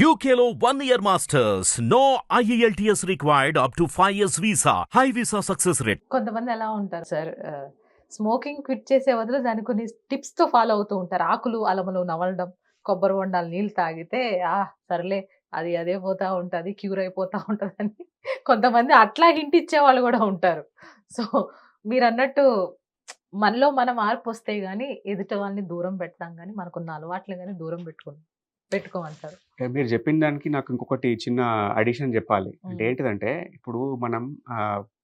యూకేలో one year masters no IELTS required up to five years visa high visa success rate కొంతమంది ఎలా ఉంటారు sir? Smoking quit చేసే బదులు దాని కొన్ని టిప్స్తో ఫాలో అవుతూ ఉంటారు. ఆకులు అలములు నవలడం కొబ్బరి వండాలి నీళ్ళు తాగితే ఆ సర్లే అది అదే పోతా ఉంటుంది క్యూర్ అయిపోతా ఉంటదని కొంతమంది అట్లా హింట్ ఇచ్చే వాళ్ళు కూడా ఉంటారు. సో మీరు అన్నట్టు మనలో మన మార్పు వస్తే గానీ ఎదుటి వాళ్ళని దూరం పెడతాం కానీ మనకున్న అలవాట్లు కానీ దూరం పెట్టుకుంటాం. పెట్టుకోమంటారు. మీరు చెప్పిన దానికి నాకు ఇంకొకటి చిన్న అడిషన్ చెప్పాలి. అంటే. ఏంటిదంటే ఇప్పుడు మనం ఆ,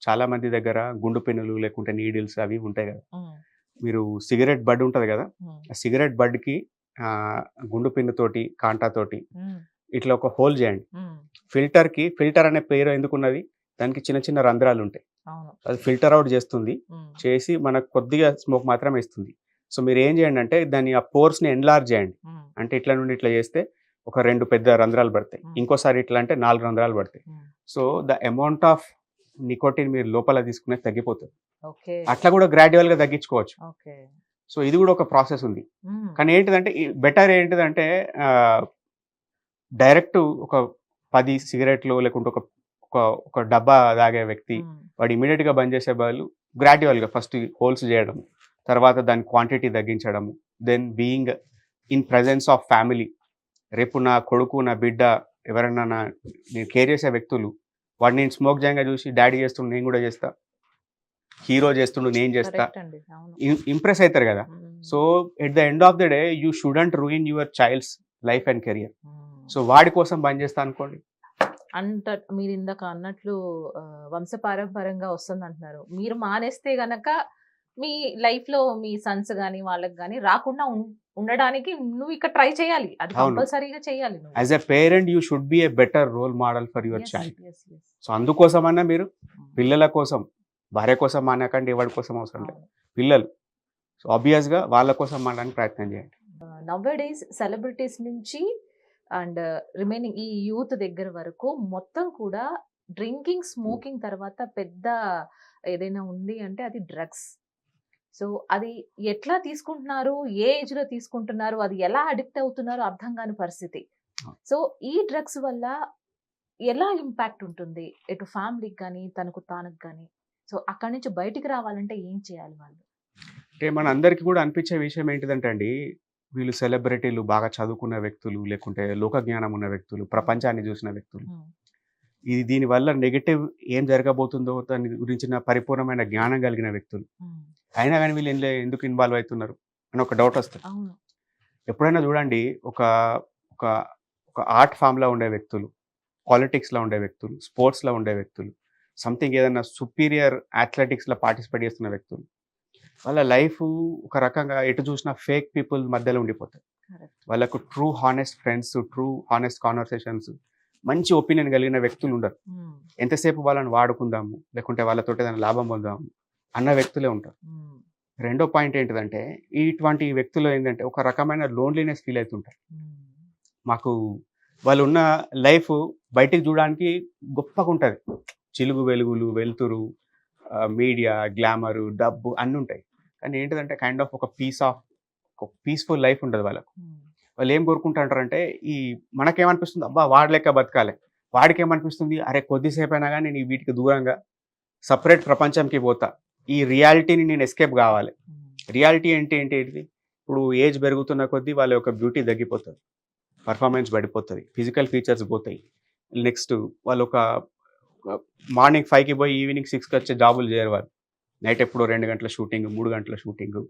చాలా మంది దగ్గర గుండు పెన్నులు లేకుంటే నీడిల్స్ అవి ఉంటాయి కదా. మీరు సిగరెట్ బడ్ ఉంటుంది కదా. ఆ సిగరెట్ బడ్కి గుండు పిన్ను తోటి కాంటా తోటి ఉమ్, ఇట్లా ఒక హోల్ చేయండి. ఉమ్, ఫిల్టర్కి ఫిల్టర్ అనే పేరు ఎందుకున్నది? దానికి చిన్న చిన్న రంధ్రాలు ఉంటాయి అది ఫిల్టర్ అవుట్ చేస్తుంది. చేసి మనకు కొద్దిగా స్మోక్ మాత్రమే ఇస్తుంది. సో మీరు ఏం చేయండి అంటే దాన్ని ఆ పోర్స్ని ఎన్లార్జ్ చేయండి. అంటే ఇట్లా నుండి ఇట్లా చేస్తే ఒక రెండు పెద్ద రంధ్రాలు పడతాయి. ఇంకోసారి ఇట్లా అంటే నాలుగు రంధ్రాలు పడతాయి. So the amount of nicotine మీరు లోపల తీసుకునే తగ్గిపోతుంది. అట్లా కూడా gradual గా తగ్గించుకోవచ్చు. సో ఇది కూడా ఒక ప్రాసెస్ ఉంది. కానీ ఏంటిదంటే బెటర్ ఏంటిదంటే డైరెక్ట్ ఒక పది సిగరెట్లు లేకుంటే ఒక ఒక డబ్బా తాగే వ్యక్తి వాడు immediate గా బంద్ చేసే బదులు గ్రాడ్యువల్గా ఫస్ట్ హోల్స్ చేయడం. తర్వాత దాని quantity తగ్గించడము. Then being in presence of family రేపు నా కొడుకు నా బిడ్డ ఎవరైనా నా నేను కేర్ చేసే వ్యక్తులు వాడు నేను స్మోక్ చేయంగా చూసి డాడీ చేస్తుండు నేను కూడా చేస్తా. హీరో చేస్తుండు నేను చేస్తా. ఇంప్రెస్ అవుతారు కదా. So at the end of the day you shouldn't ruin your child's life and career. So వాడి కోసం బంద్ చేస్తా అనుకోండి. అంట మీరు ఇందాక అన్నట్లు ఆ, వంశపారంపర్యంగా వస్తుంది అంటున్నారు మీరు మానేస్తే గనక మీ లైఫ్లో మీ సన్స్ గాని వాళ్ళకి గాని రాకుండా ఉండడానికి నువ్వు ఇక్కడ ట్రై చేయాలి అది. కంపల్సరీగా చేయాలి నువ్వు as a parent you should be better role model for your child. So అందుకోసమన్నా మీరు ఉమ్. పిల్లల కోసం భార్య కోసం మానకండి ఎవరి కోసం అవసరం లేదు. పిల్లలు సో ఆబ్వియస్గా వాళ్ళ కోసం మానడానికి ప్రయత్నం చేయండి నవ్ డేస్ సెలబ్రిటీస్ నుంచి అండ్ రిమైనింగ్ ఈ యూత్ దగ్గర వరకు మొత్తం కూడా డ్రింకింగ్ స్మోకింగ్ తర్వాత పెద్ద ఏదైనా ఉంది అంటే అది డ్రగ్స్ సో అది ఎట్లా తీసుకుంటున్నారు? ఏ ఏజ్లో తీసుకుంటున్నారు? అది ఎలా అడిక్ట్ అవుతున్నారో? అర్థం కాని పరిస్థితి. సో ఈ డ్రగ్స్ వల్ల ఎలా ఇంపాక్ట్ ఉంటుంది? ఇటు ఫ్యామిలీకి కానీ తనకు తానకు కానీ సో అక్కడి నుంచి బయటికి రావాలంటే ఏం చేయాలి వాళ్ళు? అంటే మన అందరికీ కూడా అనిపించే విషయం ఏంటిదంటే అండి వీళ్ళు సెలబ్రిటీలు బాగా చదువుకున్న వ్యక్తులు లేకుంటే లోక జ్ఞానం ఉన్న వ్యక్తులు ప్రపంచాన్ని చూసిన వ్యక్తులు. ఇది దీనివల్ల నెగిటివ్ ఏం జరగబోతుందో దాని గురించిన పరిపూర్ణమైన జ్ఞానం కలిగిన వ్యక్తులు. అయినా కానీ వీళ్ళు ఎందుకు ఇన్వాల్వ్ అవుతున్నారు అని ఒక డౌట్ వస్తుంది. ఎప్పుడైనా చూడండి ఒక ఒక ఒక ఆర్ట్ ఫామ్లో ఉండే వ్యక్తులు పాలిటిక్స్లో ఉండే వ్యక్తులు స్పోర్ట్స్లో ఉండే వ్యక్తులు సంథింగ్ ఏదైనా సుపీరియర్ అథ్లెటిక్స్లో పార్టిసిపేట్ చేస్తున్న వ్యక్తులు వాళ్ళ లైఫ్ ఒక రకంగా ఎటు చూసినా ఫేక్ పీపుల్ మధ్యలో ఉండిపోతాయి. వాళ్ళకు true honest friends true honest conversations మంచి ఒపీనియన్ కలిగిన వ్యక్తులు ఉండరు. ఎంతసేపు వాళ్ళని వాడుకుందాము లేకుంటే వాళ్ళతో ఏదైనా లాభం పొందాము అన్న వ్యక్తులే ఉంటారు. రెండో పాయింట్ ఏంటిదంటే ఇటువంటి వ్యక్తులు ఏంటంటే ఒక రకమైన లోన్లీనెస్ ఫీల్ అవుతుంటారు. మాకు వాళ్ళు ఉన్న లైఫ్ బయటికి చూడడానికి గొప్పగా ఉంటుంది చిలుగు వెలుగులు వెలుతురు మీడియా గ్లామరు డబ్బు అన్నీ ఉంటాయి. కానీ ఏంటిదంటే కైండ్ ఆఫ్ ఒక పీస్ ఆఫ్ ఒక పీస్ఫుల్ లైఫ్ ఉంటుంది వాళ్ళకు. వాళ్ళు ఏం కోరుకుంటారంటే ఈ మనకేమనిపిస్తుంది? అబ్బా వాడి లెక్క బతకాలి. వాడికి ఏమనిపిస్తుంది అరే కొద్దిసేపు అయినా కానీ నేను వీటికి దూరంగా సపరేట్ ప్రపంచంకి పోతా. ఈ రియాలిటీని నేను ఎస్కేప్ కావాలి. ఉమ్, రియాలిటీ అంటే ఏంటి? ఏంటిది ఇప్పుడు ఏజ్ పెరుగుతున్న కొద్దీ వాళ్ళ యొక్క బ్యూటీ తగ్గిపోతుంది. పర్ఫార్మెన్స్ పడిపోతుంది. ఫిజికల్ ఫీచర్స్ పోతాయి. నెక్స్ట్ వాళ్ళు ఒక మార్నింగ్ ఫైవ్కి పోయి ఈవినింగ్ సిక్స్కి వచ్చే జాబులు చేయరు వాళ్ళు. నైట్ ఎప్పుడో రెండు గంటల షూటింగ్ మూడు గంటల షూటింగ్.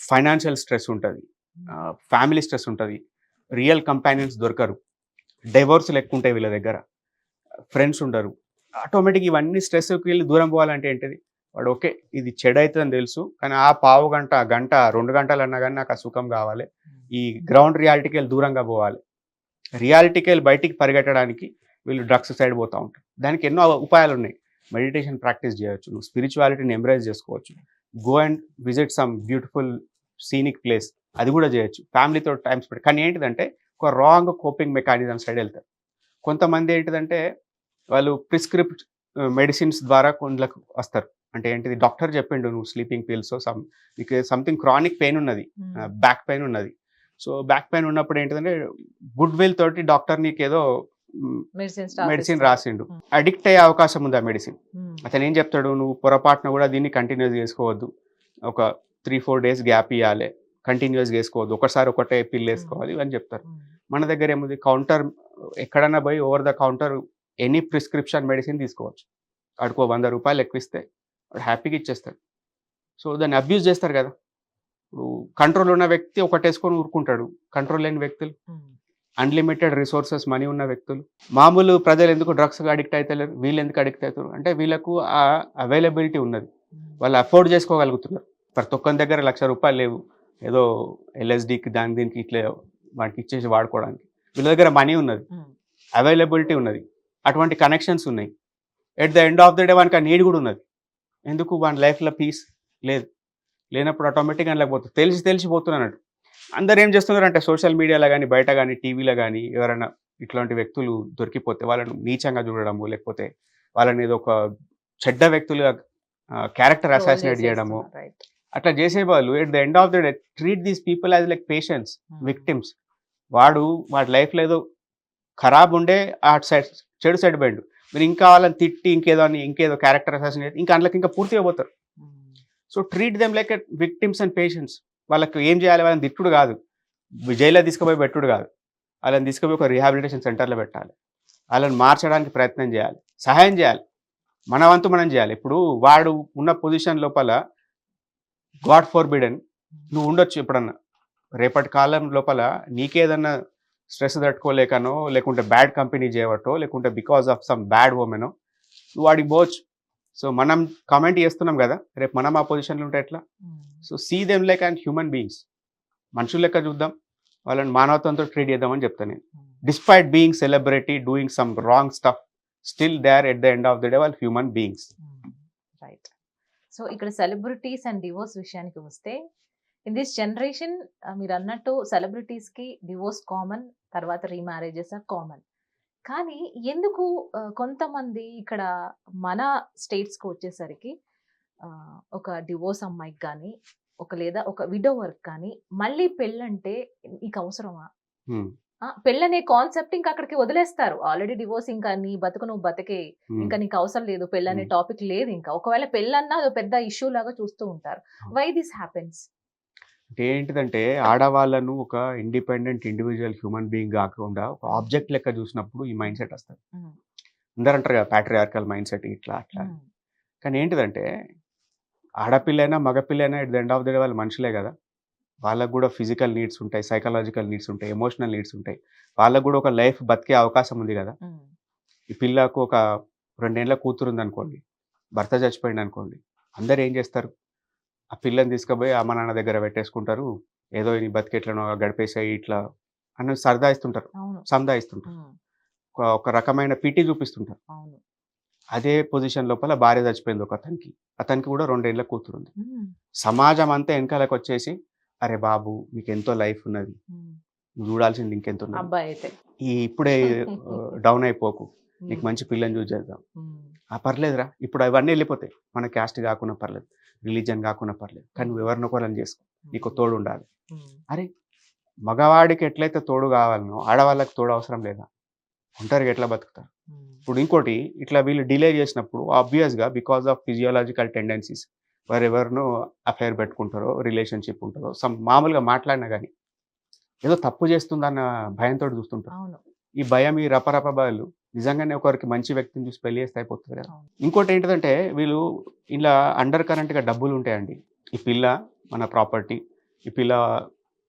ఫైనాన్షియల్ స్ట్రెస్ ఉంటుంది. ఫ్యామిలీ స్ట్రెస్ ఉంటుంది. రియల్ కంపానియన్స్ దొరకరు. డైవోర్స్లు ఎక్కువ ఉంటాయి వీళ్ళ దగ్గర. ఫ్రెండ్స్ ఉండరు. ఆటోమేటిక్ ఇవన్నీ స్ట్రెస్కి వెళ్ళి దూరం పోవాలంటే ఏంటిది? వాడు ఓకే ఇది చెడు అవుతుందని తెలుసు కానీ ఆ పావు గంట గంట రెండు గంటలు అన్నా కానీ నాకు ఆ సుఖం కావాలి. ఈ గ్రౌండ్ రియాలిటీకి వెళ్ళి దూరంగా పోవాలి. రియాలిటీకి వెళ్ళి బయటికి పరిగెట్టడానికి వీళ్ళు డ్రగ్స్ సైడ్ పోతూ ఉంటారు. దానికి ఎన్నో ఉపాయాలు ఉన్నాయి. మెడిటేషన్ ప్రాక్టీస్ చేయొచ్చు నువ్వు స్పిరిచువాలిటీని ఎంబ్రేజ్ చేసుకోవచ్చు. Go and visit some beautiful scenic place అది కూడా చేయొచ్చు. ఫ్యామిలీతో టైం స్పెండ్ కానీ ఏంటిదంటే ఒక రాంగ్ కోపింగ్ మెకానిజం సైడ్ వెళ్తారు. కొంతమంది ఏంటిదంటే వాళ్ళు ప్రిస్క్రిప్ట్ మెడిసిన్స్ ద్వారా కొందరికి వస్తారు. అంటే ఏంటిది? డాక్టర్ చెప్పిండు నువ్వు స్లీపింగ్ పిల్స్ సమ్ నీకు సంథింగ్ క్రానిక్ పెయిన్ ఉన్నది. బ్యాక్ పెయిన్ ఉన్నది. సో బ్యాక్ పెయిన్ ఉన్నప్పుడు ఏంటంటే గుడ్ విల్ తోటి డాక్టర్ నీకు ఏదో మెడిసిన్ రాసిండు. అడిక్ట్ అయ్యే అవకాశం ఉంది ఆ మెడిసిన్. అతను ఏం చెప్తాడు? నువ్వు పొరపాటున కూడా దీన్ని కంటిన్యూస్ చేసుకోవద్దు. ఒక త్రీ ఫోర్ డేస్ గ్యాప్ ఇవ్వాలి కంటిన్యూస్ వేసుకోవద్దు ఒకసారి ఒకటే పిల్ వేసుకోవాలి అని చెప్తారు. మన దగ్గర ఏముంది? కౌంటర్ ఎక్కడన్నా పోయి over the counter any prescription medicine తీసుకోవచ్చు. వాడికి ఓ వంద రూపాయలు ఎక్కువిస్తే వాడు హ్యాపీగా ఇచ్చేస్తాడు. సో దాన్ని అబ్యూజ్ చేస్తారు కదా. ఇప్పుడు కంట్రోల్ ఉన్న వ్యక్తి ఒకటి వేసుకొని ఊరుకుంటాడు. కంట్రోల్ లేని వ్యక్తులు అన్లిమిటెడ్ రిసోర్సెస్ మనీ ఉన్న వ్యక్తులు. మామూలు ప్రజలు ఎందుకు డ్రగ్స్ అడిక్ట్ అవుతలేరు వీళ్ళు ఎందుకు అడిక్ట్ అవుతారు అంటే వీళ్ళకు ఆ అవైలబిలిటీ ఉన్నది. వాళ్ళు అఫోర్డ్ చేసుకోగలుగుతున్నారు. ప్రతి ఒక్కరి దగ్గర లక్ష రూపాయలు లేవు. ఏదో ఎల్ఎస్డికి దాని దీనికి ఇట్లా వాటికి ఇచ్చేసి వాడుకోవడానికి. వీళ్ళ దగ్గర మనీ ఉన్నది. అవైలబిలిటీ ఉన్నది. అటువంటి కనెక్షన్స్ ఉన్నాయి. At the end of the day వానికి ఆ నీడ్ కూడా ఉన్నది. ఎందుకు వాని లైఫ్లో పీస్ లేదు. లేనప్పుడు ఆటోమేటిక్గా లేకపోతుంది తెలిసి తెలిసిపోతున్నట్టు అందరు ఏం చేస్తున్నారంటే సోషల్ మీడియాలో కానీ బయట కానీ టీవీలో కానీ ఎవరైనా ఇట్లాంటి వ్యక్తులు దొరికిపోతే వాళ్ళని నీచంగా చూడడము లేకపోతే వాళ్ళని ఏదో ఒక చెడ్డ వ్యక్తులుగా క్యారెక్టర్ అసాసినేట్ చేయడము. అట్లా చేసే వాళ్ళు at the end of the day treat these people as like patients victims వాడు వాడి లైఫ్లో ఏదో ఖరాబ్ ఉండే ఆ సైడ్ చెడు సైడ్ పోయిండు. మీరు ఇంకా వాళ్ళని తిట్టి ఇంకేదో అని ఇంకేదో క్యారెక్టర్ అసాసినేట్ ఇంకా అందులోకి ఇంకా పూర్తిగా పోతారు. So treat them like victims and patients వాళ్ళకి ఏం చేయాలి? వాళ్ళని తిట్టుడు కాదు. జైల్లో తీసుకుపోయి పెట్టుడు కాదు. వాళ్ళని తీసుకుపోయి ఒక రీహాబిలిటేషన్ సెంటర్లో పెట్టాలి. వాళ్ళని మార్చడానికి ప్రయత్నం చేయాలి. సహాయం చేయాలి. మన వంతు మనం చేయాలి. ఇప్పుడు వాడు ఉన్న పొజిషన్ లోపల గాడ్ ఫోర్ బిడన్ నువ్వు ఉండొచ్చు ఎప్పుడన్నా. రేపటి కాలం లోపల నీకేదన్నా స్ట్రెస్ తట్టుకోలేకనో లేకుంటే బ్యాడ్ కంపెనీ చేయవటో లేకుంటే బికాస్ ఆఫ్ సమ్ బ్యాడ్ ఉమెనో వాడికి పోవచ్చు. సో మనం కామెంట్ చేస్తున్నాం కదా రేపు మనం ఆ పొజిషన్లో ఉంటే ఎట్లా? So see them like and human beings మనుషుల లెక్క చూద్దాం. వాళ్ళని మానవత్వంతో ట్రీట్ చేద్దామని చెప్తాను నేను. Despite being celebrity doing some wrong stuff still there at the end of the day వాళ్ళు హ్యూమన్ బీయింగ్స్ రైట్ సో ఇక్కడ సెలబ్రిటీస్ అండ్ డివోర్స్ విషయానికి వస్తే ఇన్ దిస్ జనరేషన్ మీరు అన్నట్టు సెలబ్రిటీస్కి డివోర్స్ కామన్ తర్వాత రీమ్యారేజెస్ ఆర్ కామన్ కానీ ఎందుకు ఆ, కొంతమంది ఇక్కడ మన states కి వచ్చేసరికి ఆ, ఒక డివోర్స్ అమ్మాయికి కానీ ఒక లేదా ఒక విడో వర్క్ కానీ మళ్ళీ పెళ్ళంటే నీకు అవసరమా? పెళ్ళనే కాన్సెప్ట్ ఇంకా అక్కడికి వదిలేస్తారు. ఆల్రెడీ డివోర్స్ ఇంకా నీ బతుకు నువ్వు బతికే ఇంకా నీకు అవసరం లేదు పెళ్ళనే. టాపిక్ లేదు ఇంకా. ఒకవేళ పెళ్ళన్నా పెద్ద ఇష్యూ లాగా చూస్తూ ఉంటారు. వై దిస్ హ్యాపెన్స్ అంటే ఏంటిదంటే ఆడవాళ్ళను ఒక ఇండిపెండెంట్ ఇండివిజువల్ హ్యూమన్ బీయింగ్ కాకుండా ఒక ఆబ్జెక్ట్ లెక్క చూసినప్పుడు ఈ మైండ్ సెట్ వస్తుంది. అందరూ అంటారు కదా ప్యాట్రియార్కల్ మైండ్ సెట్ ఇట్లా అట్లా. కానీ ఏంటిదంటే ఆడపిల్లైనా మగపిల్లైనా at the end of the day వాళ్ళు మనుషులే కదా. వాళ్ళకు కూడా ఫిజికల్ నీడ్స్ ఉంటాయి సైకలాజికల్ నీడ్స్ ఉంటాయి ఎమోషనల్ నీడ్స్ ఉంటాయి. వాళ్ళకు కూడా ఒక లైఫ్ బతికే అవకాశం ఉంది కదా. ఈ పిల్లకు ఒక రెండేళ్ళ కూతురు ఉంది అనుకోండి భర్త చచ్చిపోయింది అనుకోండి అందరు ఏం చేస్తారు? ఆ పిల్లని తీసుకుపోయి అమ్మ నాన్న దగ్గర పెట్టేసుకుంటారు. ఏదో ఈ బతికెట్లనో గడిపేసాయి ఇట్లా అని సరదా ఇస్తుంటారు అవును. సందా ఇస్తుంటారు ఉమ్, ఒక- ఒక రకమైన పీటీ చూపిస్తుంటారు. అదే పొజిషన్ లోపల భార్య చచ్చిపోయింది ఒక అతనికి. అతనికి కూడా రెండేళ్ళ కూతురు ఉంది ఉమ్, సమాజం అంతా వెనకాలకు వచ్చేసి అరే బాబు నీకు ఎంతో లైఫ్ ఉన్నది. నువ్వు చూడాల్సింది ఇంకెంత ఈ ఇప్పుడే డౌన్ అయిపోకు. నీకు మంచి పిల్లని చూసి చేద్దాం ఉమ్, ఆ పర్లేదురా. ఇప్పుడు అవన్నీ వెళ్ళిపోతాయి. మన క్యాస్ట్ కాకుండా పర్లేదు. రిలీజన్ కాకుండా పర్లేదు. కానీ నువ్వు ఎవరినొకరని చేసుకో. నీకు తోడు ఉండాలి. ఉమ్, మగవాడికి ఎట్లయితే తోడు కావాలనో ఆడవాళ్ళకి తోడు అవసరం లేదా? ఒంటరిగా ఎట్లా బతుకుతారు? ఇప్పుడు ఇంకోటి ఇట్లా వీళ్ళు డిలే చేసినప్పుడు ఆబ్వియస్గా బికాస్ ఆఫ్ ఫిజియోలాజికల్ టెండెన్సీస్ వారెవరినో అఫైర్ పెట్టుకుంటారో రిలేషన్షిప్ ఉంటుందో సమ్ మామూలుగా మాట్లాడినా కానీ ఏదో తప్పు చేస్తుందన్న భయంతో చూస్తుంటారు. ఈ భయం ఈ రపరప భయాలు నిజంగానే ఒకరికి మంచి వ్యక్తిని చూసి పెళ్ళి చేస్తే అయిపోతుంది కదా. ఇంకోటి ఏంటంటే వీళ్ళు ఇలా అండర్ కరెంట్గా డబ్బులు ఉంటాయండి. ఈ పిల్ల మన ప్రాపర్టీ ఈ పిల్ల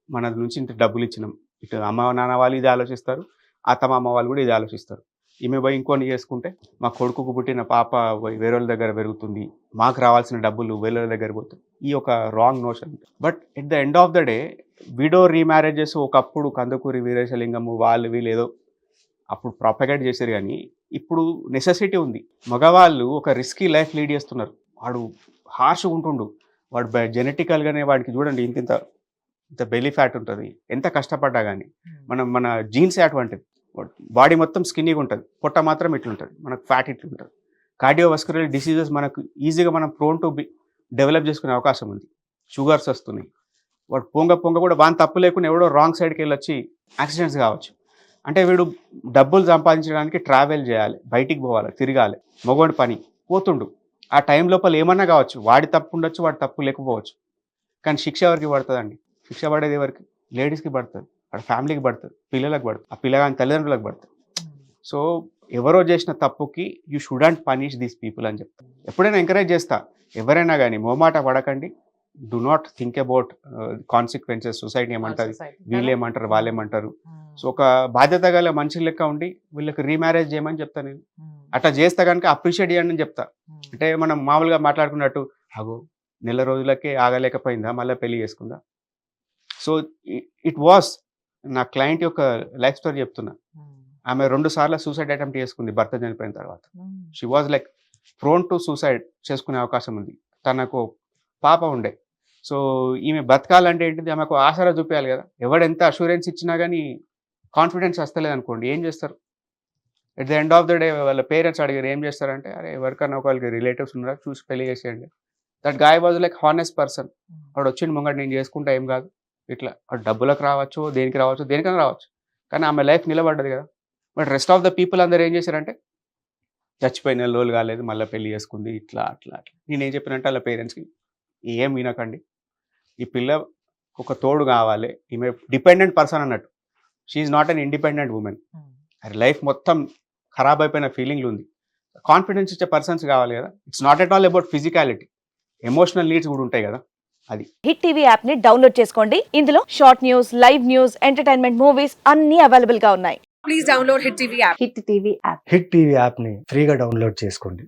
మన నుంచి ఇంత డబ్బులు ఇచ్చినాం. ఇటు అమ్మ నాన్న వాళ్ళు ఇది ఆలోచిస్తారు అత్తమ్మ అమ్మ వాళ్ళు కూడా ఇది ఆలోచిస్తారు. ఈమె పోయి ఇంకొని చేసుకుంటే మా కొడుకుకు పుట్టిన పాప పోయి వేరే వాళ్ళ దగ్గర పెరుగుతుంది. మాకు రావాల్సిన డబ్బులు వేరే వాళ్ళ దగ్గర పోతుంది ఈ ఒక wrong notion but at the end of the day widow remarriages ఒకప్పుడు కందుకూరి వీరేశలింగము వాళ్ళు వీళ్ళు ఏదో అప్పుడు ప్రాపగేట్ చేశారు కానీ ఇప్పుడు నెసెసిటీ ఉంది. మగవాళ్ళు ఒక రిస్కీ లైఫ్ లీడ్ చేస్తున్నారు. వాడు హార్ష్ ఉంటుండు. వాడు జెనెటికల్గానే వాడికి చూడండి ఇంత ఇంత ఇంత బెలీ ఫ్యాట్ ఉంటుంది. ఎంత కష్టపడ్డా కానీ మనం మన జీన్స్ అటువంటిది బాడీ మొత్తం స్కిన్నీగా ఉంటుంది. పొట్ట మాత్రం ఇట్లుంటుంది. మనకు ఫ్యాట్ ఇట్లుంటుంది. కార్డియోవస్కులర్ డిసీజెస్ మనకు ఈజీగా మనం ప్రోన్ టు బి డెవలప్ చేసుకునే అవకాశం ఉంది. షుగర్స్ వస్తున్నాయి. వాడు పొంగ పొంగ కూడా వాని తప్పు లేకుండా ఎవడో రాంగ్ సైడ్కి వెళ్ళి వచ్చి యాక్సిడెంట్స్ కావచ్చు. అంటే వీడు డబ్బులు సంపాదించడానికి ట్రావెల్ చేయాలి బయటికి పోవాలి తిరగాలి మగవాడి పని పోతుండు. ఆ టైం లోపల ఏమన్నా కావచ్చు వాడి తప్పు ఉండొచ్చు వాడి తప్పు లేకపోవచ్చు. కానీ శిక్ష ఎవరికి పడుతుందండి? శిక్ష పడేది ఎవరికి? లేడీస్కి పడుతుంది వాడి ఫ్యామిలీకి పడుతుంది పిల్లలకు పడుతుంది. ఆ పిల్లగాని తల్లిదండ్రులకు పడుతుంది. సో ఎవరో చేసిన తప్పుకి you shouldn't punish these people అని చెప్తా. ఎప్పుడైనా ఎంకరేజ్ చేస్తా. ఎవరైనా కానీ మోమాట పడకండి. Do not think about consequences society ఏమంటారు వాళ్ళు ఏమంటారు సో ఒక బాధ్యత గల మనిషి లెక్క ఉండి వీళ్ళకి రీమ్యారేజ్ చేయమని చెప్తా నేను. అట్లా చేస్తే కనుక అప్రిషియేట్ చేయండి అని చెప్తా. అంటే మనం మామూలుగా మాట్లాడుకున్నట్టు అగో నెల రోజులకే ఆగలేకపోయిందా? మళ్ళీ పెళ్ళి చేసుకుందా? సో ఇట్ వాస్ నా క్లయింట్ యొక్క లైఫ్ స్టోరీ చెప్తున్నా. ఆమె రెండు సార్లు సూసైడ్ అటెంప్ట్ చేసుకుంది భర్త చనిపోయిన తర్వాత. She was like prone to suicide చేసుకునే అవకాశం ఉంది. తనకు పాప ఉండే. సో ఈమె బతకాలంటే ఏంటిది? ఆమెకు ఆసరా చూపించాలి కదా. ఎవడు ఎంత అష్యూరెన్స్ ఇచ్చినా కానీ కాన్ఫిడెన్స్ వస్తలేదు అనుకోండి ఏం చేస్తారు? At the end of the day వాళ్ళ పేరెంట్స్ అడిగారు ఏం చేస్తారంటే అరే ఎవరికన్నా ఒకరికి రిలేటివ్స్ ఉన్నారా? చూసి పెళ్ళి చేసేయండి. దట్ గాయ వాజ్ లైక్ హానెస్ట్ పర్సన్ వాడు వచ్చిండు ముంగడు నేను చేసుకుంటా ఏం కాదు. ఇట్లా వాడు డబ్బులకు రావచ్చు దేనికి రావచ్చు దేనికైనా రావచ్చు. కానీ ఆమె లైఫ్ నిలబడ్డది కదా. But rest of the people అందరు ఏం చేశారంటే చచ్చిపోయిన రోజులు కాలేదు మళ్ళీ పెళ్ళి చేసుకుంది ఇట్లా అట్లా అట్లా. నేను ఏం చెప్పినంటే వాళ్ళ పేరెంట్స్కి ఏం వినకండి. ఈ పిల్ల ఒక తోడు కావాలి. ఈమె డిపెండెంట్ పర్సన్ అన్నట్టు. She not an independent women అది లైఫ్ మొత్తం ఖరాబ్ అయిపోయిన ఫీలింగ్లు ఉంది. కాన్ఫిడెన్స్ ఇచ్చే పర్సన్స్ కావాలి కదా. It's not at all about physicality emotional needs కూడా ఉంటాయి కదా. హిట్ టీవీ యాప్ని డౌన్లోడ్ చేసుకోండి. ఇందులో short news live news entertainment movies అన్ని అవైలబుల్గా ఉన్నాయి. Please download Hit TV app. Hit TV app hit TV యాప్ని ఫ్రీగా డౌన్లోడ్ చేసుకోండి.